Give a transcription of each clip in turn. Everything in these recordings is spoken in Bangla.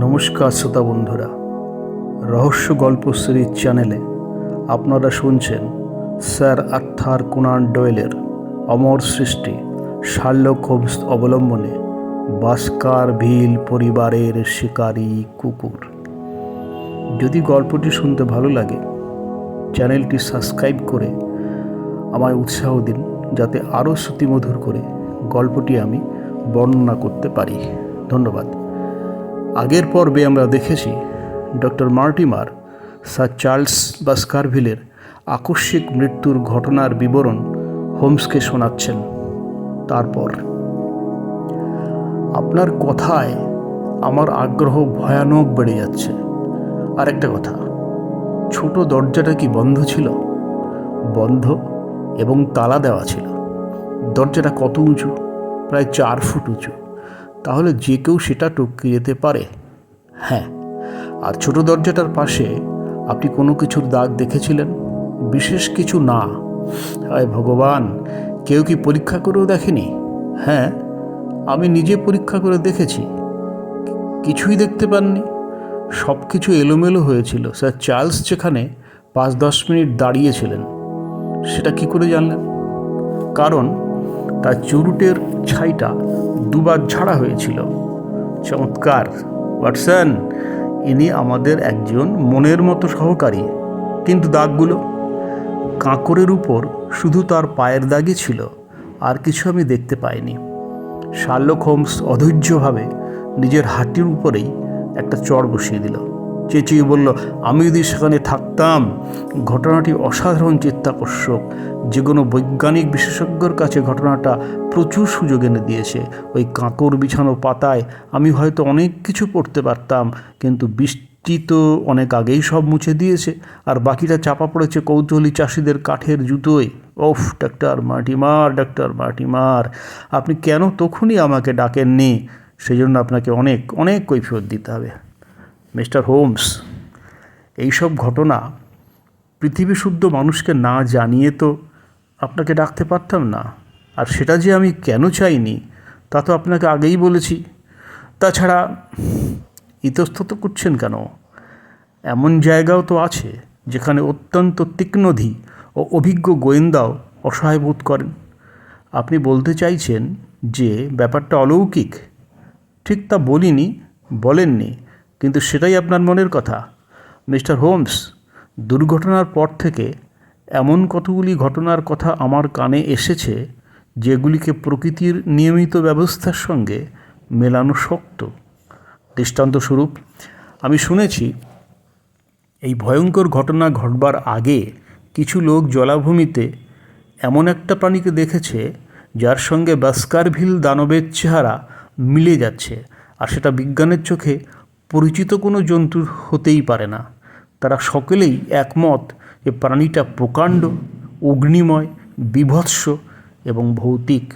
নমস্কার শ্রোতা বন্ধুরা। রহস্য গল্প সিরিজ চ্যানেলে আপনারা শুনছেন স্যার আর্থার কুনান ডোয়েলের অমর সৃষ্টি শার্লক হোমস অবলম্বনে বাস্কার ভিল পরিবারের শিকারী কুকুর। যদি গল্পটি শুনতে ভালো লাগে চ্যানেলটি সাবস্ক্রাইব করে আমায় উৎসাহ দিন, যাতে আরও শ্রুতিমধুর করে গল্পটি আমি বর্ণনা করতে পারি। ধন্যবাদ। আগের পর্বে আমরা দেখেছি ডক্টর মার্টিমার স্যার চার্লস বাস্কারভিলের আকস্মিক মৃত্যুর ঘটনার বিবরণ হোমসকে শোনাচ্ছেন। তারপর, আপনার কথায় আমার আগ্রহ ভয়ানক বেড়ে যাচ্ছে। আর একটা কথা, ছোট দরজাটা কি বন্ধ ছিল? বন্ধ এবং তালা দেওয়া ছিল। দরজাটা কত উঁচু? প্রায় চার ফুট উঁচু। তাহলে যে কেউ সেটা টপকে যেতে পারে। হ্যাঁ আর ছোট দরজাটার পাশে আপনি কোনো কিছুর দাগ দেখেছিলেন? বিশেষ কিছু না। হায় ভগবান, কেউ কি পরীক্ষা করেও দেখেনি? হ্যাঁ আমি নিজে পরীক্ষা করে দেখেছি। কিছুই দেখতে পাননি। সব কিছু এলোমেলো হয়েছিল। স্যার চার্লস যেখানে পাঁচ দশ মিনিট দাঁড়িয়েছিলেন, সেটা কি করে জানলেন? কারণ তার চুরুটের ছাইটা দুবার ঝাড়া হয়েছিল। চমৎকার। ওয়াটসন, ইনি আমাদের একজন মনের মতো সহকারী। কিন্তু দাগগুলো? কাঁকরের উপর শুধু তার পায়ের দাগই ছিল, আর কিছু আমি দেখতে পাইনি। শার্লক হোমস অধৈর্যভাবে নিজের হাঁটির উপরেই একটা চর বসিয়ে দিল। চেঁচিয়ে বলল, আমি যদি সেখানে থাকতাম, ঘটনাটি অসাধারণ চিত্তাকর্ষক। যে কোনো বৈজ্ঞানিক বিশেষজ্ঞর কাছে ঘটনাটা প্রচুর সুযোগ এনে দিয়েছে। ওই কাঁকর বিছানো পাতায় আমি হয়তো অনেক কিছু পড়তে পারতাম, কিন্তু বৃষ্টি তো অনেক আগেই সব মুছে দিয়েছে, আর বাকিটা চাপা পড়েছে কৌতূহলী চাষিদের কাঠের জুতোয়। ওফ, ডাক্তার মার্টিমার ডাক্তার মার্টিমার, আপনি কেন তখনই আমাকে ডাকেননি? সেই জন্য আপনাকে অনেক অনেক কৈফিয়ত দিতে হবে। মিস্টার হোমস, এইসব ঘটনা পৃথিবী শুদ্ধ মানুষকে না জানিয়ে তো আপনাকে ডাকতে পারতাম না। আর সেটা যে আমি কেন চাইনি, তা তো আপনাকে আগেই বলেছি। তাছাড়া ইতস্তত করছেন কেন? এমন জায়গাও তো আছে যেখানে অত্যন্ত তীক্ষ্ণধী ও অভিজ্ঞ গোয়েন্দাও অসহায় বোধ করেন। আপনি বলতে চাইছেন যে ব্যাপারটা অলৌকিক? ঠিক তা বলিনি, বলেননি। কিন্তু সেটাই আপনার মনের কথা। মিস্টার হোমস, দুর্ঘটনার পর থেকে এমন কতগুলি ঘটনার কথা আমার কানে এসেছে যেগুলিকে প্রকৃতির নিয়মিত ব্যবস্থার সঙ্গে মেলানো শক্ত। দৃষ্টান্তস্বরূপ আমি শুনেছি এই ভয়ঙ্কর ঘটনা ঘটবার আগে কিছু লোক জলাভূমিতে এমন একটা প্রাণীকে দেখেছে যার সঙ্গে বাস্কারভিল দানবের চেহারা মিলে যাচ্ছে, আর সেটা বিজ্ঞানের চোখে পরিচিত কোনো জন্তুর হতেই পারে না। তারা সকলেই একমত যে প্রাণীটা প্রকাণ্ড, অগ্নিময়, বিভৎস এবং ভৌতিক।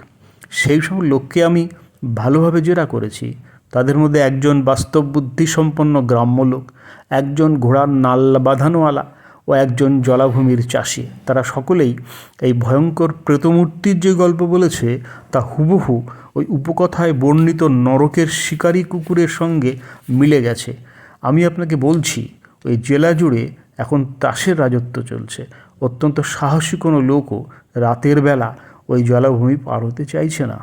সেই সব লোককে আমি ভালোভাবে জেরা করেছি। তাদের মধ্যে একজন বাস্তব বুদ্ধিসম্পন্ন গ্রাম্য লোক, একজন ঘোড়ার নাল বাঁধানোওয়ালা ও একজন জলাভূমির চাষি। তারা সকলেই এই ভয়ঙ্কর প্রেতমূর্তির যে গল্প বলেছে, তা হুবহু ওই উপকথায় বর্ণিত নরকের শিকারী কুকুরের সঙ্গে মিলে গেছে। আমি আপনাকে বলছি, ওই জেলা জুড়ে এখন তাসের রাজত্ব চলছে। অত্যন্ত সাহসী কোনো লোকও রাতের বেলা ওই জলাভূমি পার হতে চাইছে না।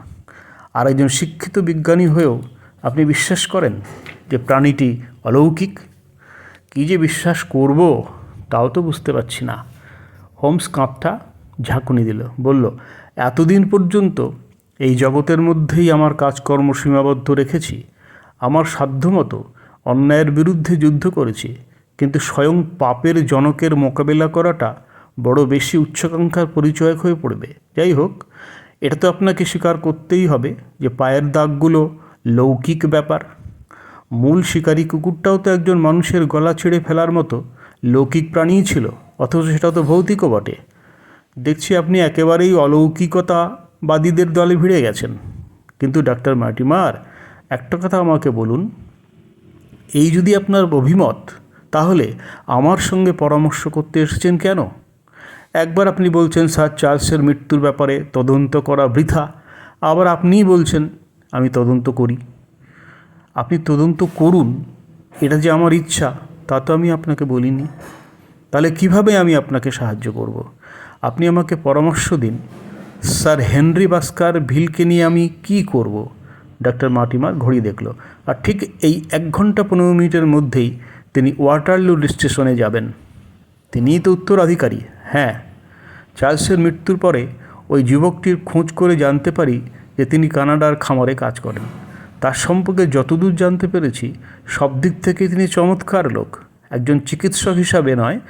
আর একজন শিক্ষিত বিজ্ঞানী হয়েও আপনি বিশ্বাস করেন যে প্রাণীটি অলৌকিক? কী যে বিশ্বাস করব? তাও তো বুঝতে পারছি না। হোমস কাঁপটা ঝাঁকুনি দিল, বলল, এতদিন পর্যন্ত এই জগতের মধ্যেই আমার কাজকর্ম সীমাবদ্ধ রেখেছি। আমার সাধ্যমতো অন্যায়ের বিরুদ্ধে যুদ্ধ করেছি, কিন্তু স্বয়ং পাপের জনকের মোকাবেলা করাটা বড় বেশি উচ্চাকাঙ্ক্ষার পরিচয়ক হয়ে পড়বে। যাই হোক, এটা তো আপনাকে স্বীকার করতেই হবে যে পায়ের দাগগুলো লৌকিক ব্যাপার। মূল শিকারী কুকুরটাও তো একজন মানুষের গলা ছেড়ে ফেলার মতো লৌকিক প্রাণীই ছিল, অথচ সেটা তো ভৌতিকও বটে। দেখছি আপনি একেবারেই অলৌকিকতাবাদীদের দলে ভিড়ে গেছেন। কিন্তু ডাক্তার মার্টিমার, একটা কথা আমাকে বলুন। এই যদি আপনার অভিমত, তাহলে আমার সঙ্গে পরামর্শ করতে এসেছেন কেন? একবার আপনি বলছেন, স্যার, চার্লসের মৃত্যুর ব্যাপারে তদন্ত করা বৃথা। আবার আপনিই বলছেন, আমি তদন্ত করি। আপনি তদন্ত করুন, এটা যে আমার ইচ্ছা। তা তো আমি আপনাকে বলিনি। তাহলে কীভাবে আমি আপনাকে সাহায্য করব। আপনি আমাকে পরামর্শ দিন। স্যার হেনরি বাস্কার ভিলকে নিয়ে আমি কি করব। ডাক্তার মাটিমার ঘড়ি দেখল। আর ঠিক এই এক ঘণ্টা পনেরো মিনিটের মধ্যেই তিনি ওয়াটারলু স্টেশনে যাবেন। তিনিই তো উত্তরাধিকারী। হ্যাঁ চার্লসের মৃত্যুর পরে ওই যুবকটির খোঁজ করে জানতে পারি যে তিনি কানাডার খামারে কাজ করেন। তার সম্পর্কে যতদূর জানতে পেরেছি, সব দিক থেকে তিনি চমৎকার লোক। একজন চিকিৎসক হিসাবে নয়।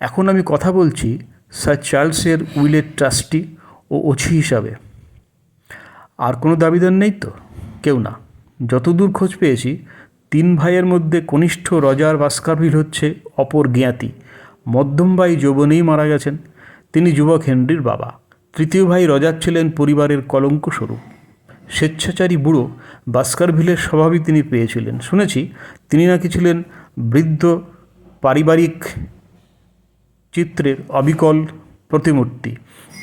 এখন আমি কথা বলছি স্যার চার্লসের উইলের ট্রাস্টি ও ওছি হিসাবে। আর কোনো দাবিদার নেই তো? কেউ না। যতদূর খোঁজ পেয়েছি, তিন ভাইয়ের মধ্যে কনিষ্ঠ রজার বাস্কারভিল হচ্ছে অপর জ্ঞাতি। মধ্যম ভাই যৌবনেই মারা গেছেন। তিনি যুবক হেনরির বাবা। তৃতীয় ভাই রজার ছিলেন পরিবারের কলঙ্ক স্বরূপ স্বেচ্ছাচারী বুড়ো বাস্কারভিলের স্বভাবই তিনি পেয়েছিলেন। শুনেছি তিনি নাকি ছিলেন বৃদ্ধ পারিবারিক চিত্রের অবিকল প্রতিমূর্তি।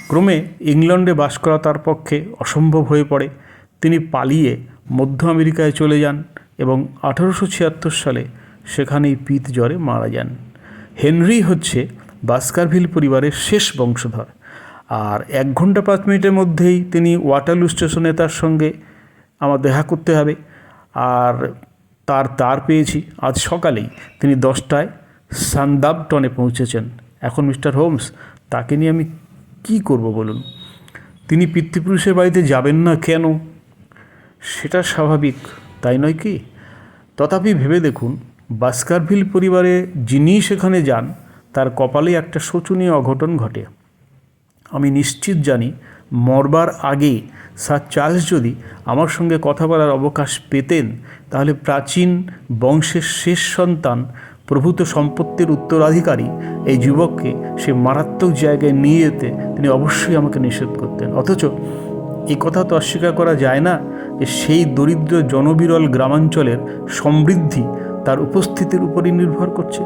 ক্রমে ইংল্যান্ডে বাস করা তার পক্ষে অসম্ভব হয়ে পড়ে। তিনি পালিয়ে মধ্য আমেরিকায় চলে যান এবং আঠারোশো ছিয়াত্তর সালে সেখানেই পিত জ্বরে মারা যান। হেনরি হচ্ছে বাস্কারভিল পরিবারের শেষ বংশধর। আর এক ঘণ্টা পাঁচ মিনিটের মধ্যেই তিনি ওয়াটারলু স্টেশনে তার সঙ্গে আমার দেখা করতে হবে। আর তার তার পেয়েছি। আজ সকালেই তিনি দশটায় সান্দাবটনে পৌঁছেছেন। এখন মিস্টার হোমস, তাকে নিয়ে আমি কি করব বলুন? তিনি পিতৃপুরুষের বাড়িতে যাবেন না কেন? সেটা স্বাভাবিক, তাই নয় কি? তথাপি ভেবে দেখুন, বাস্কারভিল পরিবারে যিনি সেখানে যান, তার কপালে একটা শোচনীয় অঘটন ঘটে। আমি নিশ্চিত জানি মরবার আগে স্যার চার্লস যদি আমার সঙ্গে কথা বলার অবকাশ পেতেন, তাহলে প্রাচীন বংশের শেষ সন্তান, প্রভূত সম্পত্তির উত্তরাধিকারী এই যুবককে সে মারাত্মক জায়গায় নিয়ে যেতে তিনি অবশ্যই আমাকে নিষেধ করতেন। অথচ এই কথা তো অস্বীকার করা যায় না যে সেই দরিদ্র জনবিরল গ্রামাঞ্চলের সমৃদ্ধি তার উপস্থিতির উপরই নির্ভর করছে।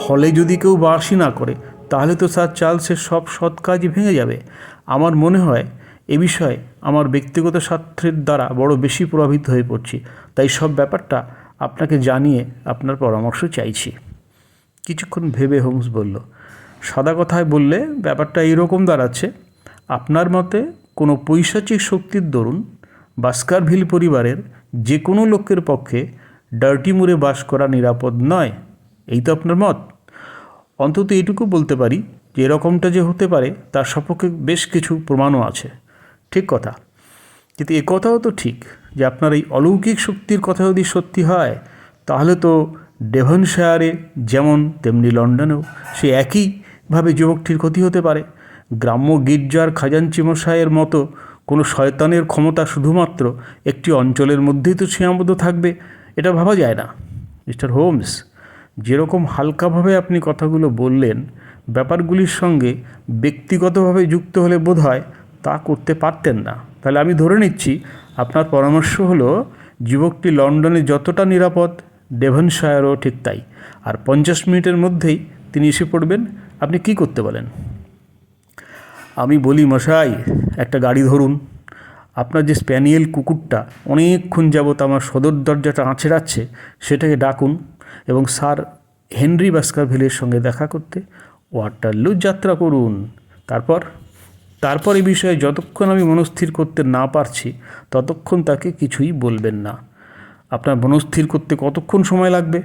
হলে যদি কেউ বাসই না করে তাহলে তো স্যার চার্লসের সব সৎ কাজই ভেঙে যাবে। আমার মনে হয় এ বিষয়ে আমার ব্যক্তিগত স্বার্থের দ্বারা বড় বেশি প্রভাবিত হয়ে পড়ছি। তাই সব ব্যাপারটা আপনাকে জানিয়ে আপনার পরামর্শ চাইছি। কিছুক্ষণ ভেবে হোমস বলল, সাদা কথায় বললে ব্যাপারটা এইরকম দাঁড়াচ্ছে, আপনার মতে কোনো পৈশাচিক শক্তির দরুন বাস্কারভিল পরিবারের যে কোনো লোকের পক্ষে ডার্টিমুরে বাস করা নিরাপদ নয়, এই তো আপনার মত। অন্তত এটুকু বলতে পারি যে এরকমটা যে হতে পারে, তার সপক্ষে বেশ কিছু প্রমাণও আছে। ঠিক কথা। কিন্তু এ কথাও তো ঠিক যে আপনার এই অলৌকিক শক্তির কথা যদি সত্যি হয়, তাহলে তো ডেভনশায়ারে যেমন, তেমনি লন্ডনেও সে একইভাবে যুবকটির ক্ষতি হতে পারে। গ্রাম্য গির্জার খাজাঞ্চি মশাইয়ের মতো কোনো শয়তানের ক্ষমতা শুধুমাত্র একটি অঞ্চলের মধ্যেই তো সীমাবদ্ধ থাকবে, এটা ভাবা যায় না। মিস্টার হোমস যেরকম হালকাভাবে আপনি কথাগুলো বললেন, ব্যাপারগুলির সঙ্গে ব্যক্তিগতভাবে যুক্ত হলে বোধ হয় তা করতে পারতেন না। তাহলে আমি ধরে নিচ্ছি, আপনার পরামর্শ হলো, যুবকটি লন্ডনে যতটা নিরাপদ, ডেভনশায়ারও ঠিক তাই। আর পঞ্চাশ মিনিটের মধ্যেই তিনি এসে পড়বেন, আপনি কি করতে বলেন? আমি বলি, মশাই, একটা গাড়ি ধরুন। আপনার যে স্প্যানিয়েল কুকুরটা অনেকক্ষণ যাবত আমার সদর দরজাটা আঁচড়াচ্ছে, সেটাকে ডাকুন। এবং স্যার হেনরি বাস্কারভিলের সঙ্গে দেখা করতে ওয়াটারলু যাত্রা করুন। তারপর তারপর এই বিষয়ে যতক্ষণ আমি মনস্থির করতে না পারছি, ততক্ষণ তাকে কিছুই বলবেন না। আপনার মনস্থির করতে কতক্ষণ সময় লাগবে?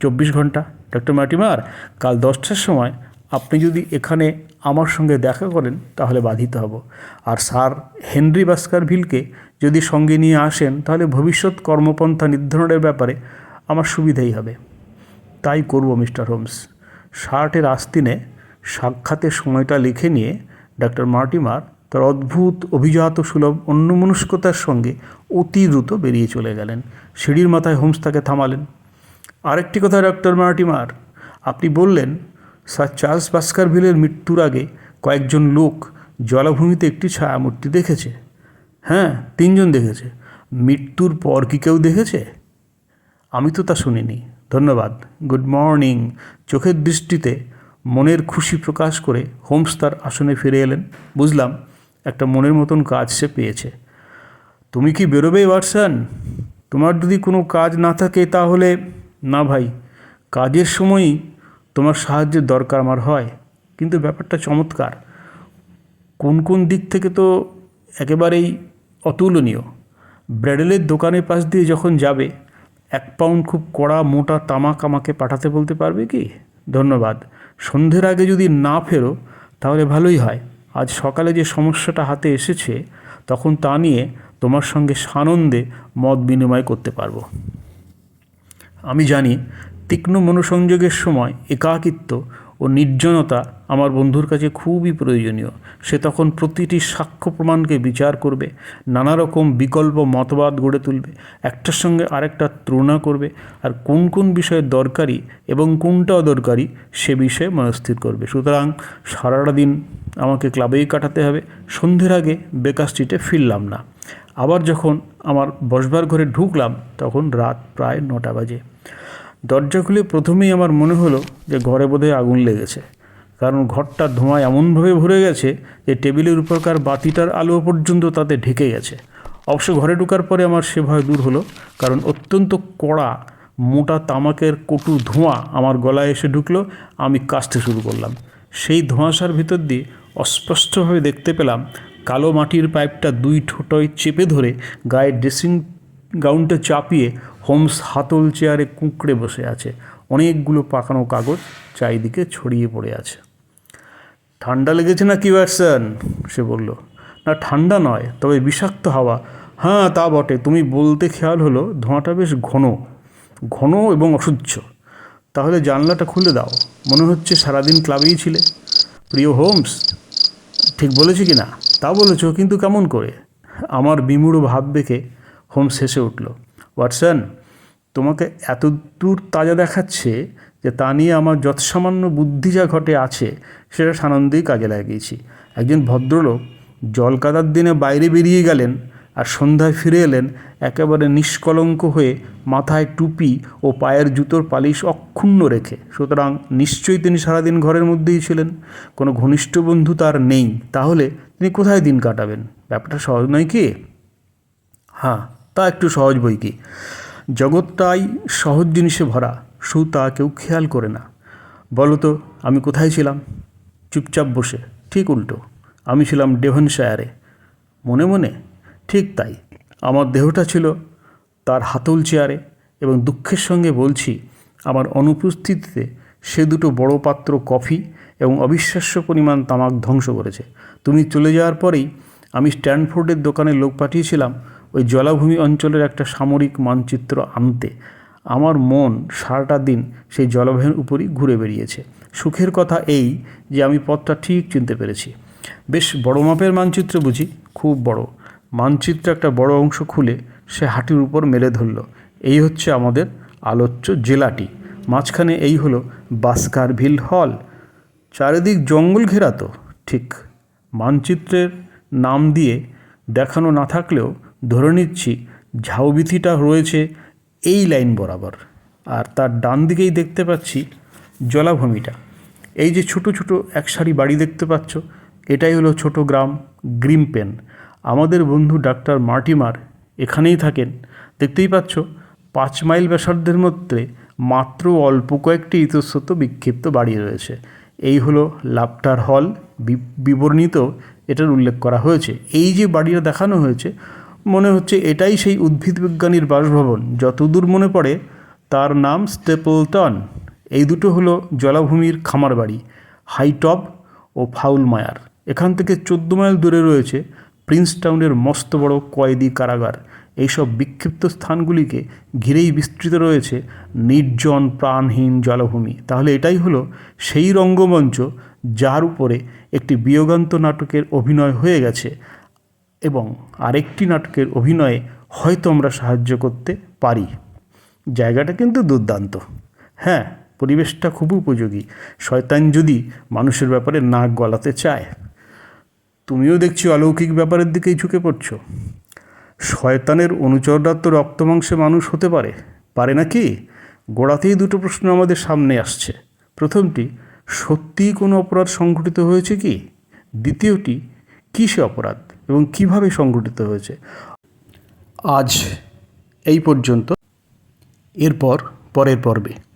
চব্বিশ ঘণ্টা। ডক্টর মার্টিমার, কাল দশটার সময় আপনি যদি এখানে আমার সঙ্গে দেখা করেন, তাহলে বাধিত হব। আর স্যার হেনরি বাস্কারভিলকে যদি সঙ্গে নিয়ে আসেন, তাহলে ভবিষ্যৎ কর্মপন্থা নির্ধারণের ব্যাপারে আমার সুবিধাই হবে। তাই করব, মিস্টার হোমস। শার্টের আস্তিনে সাক্ষাতের সময়টা লিখে নিয়ে ডাক্তার মার্টিমার তার অদ্ভুত, অভিজাত, সুলভ, অন্যমনস্কতার সঙ্গে অতি দ্রুত বেরিয়ে চলে গেলেন। সিঁড়ির মাথায় হোমস তাকে থামালেন। আরেকটি কথা ডক্টর মার্টিমার। আপনি বললেন, স্যার চার্লস বাস্কারভিলের মৃত্যুর আগে কয়েকজন লোক জলাভূমিতে একটি ছায়ামূর্তি দেখেছে। হ্যাঁ তিনজন দেখেছে। মৃত্যুর পর কি কেউ দেখেছে? আমি তো তা শুনিনি। ধন্যবাদ। Good morning. চোখের দৃষ্টিতে মনের খুশি প্রকাশ করে হোমস তার আসনে ফিরে এলেন। বুঝলাম, একটা মনের মতন কাজ সে পেয়েছে। তুমি কি বেরোবে, ওয়াটসন? তোমার যদি কোনো কাজ না থাকে তাহলে, না ভাই, কাজের সময়ই তোমার সাহায্যের দরকার আমার হয়। কিন্তু ব্যাপারটা চমৎকার। কোন কোন দিক থেকে তো একেবারেই অতুলনীয়। ব্র্যাডেলের দোকানের পাশ দিয়ে যখন যাবে এক পাউন্ড খুব কড়া মোটা তামাক আমাকে পাঠাতে বলতে পারবে কি? ধন্যবাদ। সন্ধ্যের আগে যদি না ফেরো, তাহলে ভালোই হয়। আজ সকালে যে সমস্যাটা হাতে এসেছে, তখন তা নিয়ে তোমার সঙ্গে সানন্দে মত বিনিময় করতে পারব। আমি জানি, তীক্ষ্ণ মনোসংযোগের সময় একাকিত্ব ও নির্জনতা আমার বন্ধুর কাছে খুবই প্রয়োজনীয়। সে তখন প্রতিটি সাক্ষ্য প্রমাণকে বিচার করবে, নানা রকম বিকল্প মতবাদ গড়ে তুলবে, একটার সঙ্গে আরেকটা তুলনা করবে, আর কোন কোন বিষয়ে দরকারি এবং কোনটা অদরকারি সে বিষয়ে মনস্থির করবে। সুতরাং সারাটা দিন আমাকে ক্লাবেই কাটাতে হবে, সন্ধ্যের আগে বেকার স্ট্রিটে ফিরলাম না। আবার যখন আমার বসবার ঘরে ঢুকলাম, তখন রাত প্রায় নটা বাজে। দরজা খুলে প্রথমেই আমার মনে হলো যে ঘরে বোধহয় আগুন লেগেছে। কারণ ঘরটা ধোঁয়ায় এমনভাবে ভরে গেছে যে টেবিলের উপরকার বাতিটার আলো পর্যন্ত তাতে ঢেকে গেছে। অবশ্য ঘরে ঢোকার পরে আমার সে ভয় দূর হলো, কারণ অত্যন্ত কড়া, মোটা তামাকের কটু ধোঁয়া আমার গলায় এসে ঢুকলো, আমি কাশতে শুরু করলাম। সেই ধোঁয়াশার ভিতর দিয়ে অস্পষ্টভাবে দেখতে পেলাম, কালো মাটির পাইপটা দুই ঠোঁটয় চেপে ধরে গায়ে ড্রেসিং গাউনটা চাপিয়ে হোমস হাতল চেয়ারে কুঁকড়ে বসে আছে। অনেকগুলো পাকানো কাগজ চারিদিকে ছড়িয়ে পড়ে আছে। ঠান্ডা লেগেছে না কি ওয়াটসন? সে বলল। না, ঠান্ডা নয়, তবে বিষাক্ত হাওয়া। হ্যাঁ তা বটে। তুমি বলতে খেয়াল হলো, ধোঁয়াটা বেশ ঘন। ঘন এবং অসহ্য তাহলে জানলাটা খুলে দাও। মনে হচ্ছে সারাদিন ক্লাবেই ছিলে। প্রিয় হোমস, ঠিক বলেছি কি না তা বলেছ, কিন্তু কেমন করে? আমার বিমূঢ় ভাব দেখে হোমস হেসে উঠল। ওয়াটসন, তোমাকে এত দূর তাজা দেখাচ্ছে যে তা নিয়ে আমার যৎসামান্য বুদ্ধি যা ঘটে আছে, সেটা সানন্দেই কাজে লাগিয়েছি। একজন ভদ্রলোক জল কাদার দিনে বাইরে বেরিয়ে গেলেন আর সন্ধ্যায় ফিরে এলেন একেবারে নিষ্কলঙ্ক হয়ে মাথায় টুপি ও পায়ের জুতোর পালিশ অক্ষুণ্ণ রেখে। সুতরাং নিশ্চয়ই তিনি সারাদিন ঘরের মধ্যেই ছিলেন। কোনো ঘনিষ্ঠ বন্ধু তার নেই। তাহলে তিনি কোথায় দিন কাটাবেন? ব্যাপারটা সহজ নয় কি? হ্যাঁ তা একটু সহজ বই কি? জগৎটাই সহজ জিনিসে ভরা সু তা কেউ খেয়াল করে না। বলো তো, আমি কোথায় ছিলাম? চুপচাপ বসে, ঠিক উল্টো, আমি ছিলাম ডেভনশায়ারে। মনে মনে? ঠিক তাই, আমার দেহটা ছিল তার হাতল চেয়ারে এবং দুঃখের সঙ্গে বলছি, আমার অনুপস্থিতিতে সে দুটো বড় পাত্র কফি এবং অবিশ্বাস্য পরিমাণ তামাক ধ্বংস করেছে। তুমি চলে যাওয়ার পরেই আমি স্ট্যানফোর্ডের দোকানে লোক পাঠিয়েছিলাম ওই জলাভূমি অঞ্চলের একটা সামরিক মানচিত্র আনতে আমার মন সারাটা দিন সেই জলাভূমির উপরই ঘুরে বেরিয়েছে সুখের কথা এই যে আমি পথটা ঠিক চিনতে পেরেছি। বেশ বড় মাপের মানচিত্র বুঝি, খুব বড়। মানচিত্র একটা বড় অংশ খুলে সে হাঁটির উপর মেলে ধরল। এই হচ্ছে আমাদের আলোচ্য জেলাটি। মাঝখানে এই হলো বাস্কারভিল হল। চারিদিক জঙ্গল ঘেরা তো, ঠিক। মানচিত্রের নাম দিয়ে দেখানো না থাকলেও ধরে নিচ্ছি, ঝাউবিথিটা রয়েছে এই লাইন বরাবর। আর তার ডান দিকেই দেখতে পাচ্ছি জলাভূমিটা। এই যে ছোট ছোট এক সারি বাড়ি দেখতে পাচ্ছ, এটাই হলো ছোট গ্রাম গ্রিমপেন আমাদের বন্ধু ডাক্তার মার্টিমার এখানেই থাকেন। দেখতেই পাচ্ছ, পাঁচ মাইল ব্যাসার্ধের মধ্যে মাত্র অল্প কয়েকটি ইতস্তত বিক্ষিপ্ত বাড়ি রয়েছে। এই হলো লাপটার হল বিবরণীত, এটার উল্লেখ করা হয়েছে। এই যে বাড়িটা দেখানো হয়েছে মনে হচ্ছে এটাই সেই উদ্ভিদ বিজ্ঞানীর বাসভবন। যতদূর মনে পড়ে, তার নাম স্টেপলটন। এই দুটো হলো জলাভূমির খামার বাড়ি, হাইটপ ও ফাউলমায়ার। এখান থেকে চোদ্দ মাইল দূরে রয়েছে প্রিন্স টাউনের মস্ত বড় কয়েদি কারাগার। এইসব বিক্ষিপ্ত স্থানগুলিকে ঘিরেই বিস্তৃত রয়েছে নির্জন প্রাণহীন জলভূমি। তাহলে এটাই হলো সেই রঙ্গমঞ্চ যার উপরে একটি বিয়োগান্ত নাটকের অভিনয় হয়ে গেছে। এবং আরেকটি নাটকের অভিনয়ে হয়তো আমরা সাহায্য করতে পারি। জায়গাটা কিন্তু দুর্দান্ত। হ্যাঁ পরিবেশটা খুব উপযোগী। শয়তান যদি মানুষের ব্যাপারে নাক গলাতে চায়, তুমিও দেখছি অলৌকিক ব্যাপারের দিকেই ঝুঁকে পড়ছো। শয়তানের অনুচররা তো রক্তমাংসে মানুষ হতে পারে। পারে না কি গোড়াতেই দুটো প্রশ্ন আমাদের সামনে আসছে। প্রথমটি, সত্যিই কোনো অপরাধ সংঘটিত হয়েছে কি? দ্বিতীয়টি কী সে অপরাধ? এবং কীভাবে সংগঠিত হয়েছে? আজ এই পর্যন্ত। এরপর পরের পর্বে।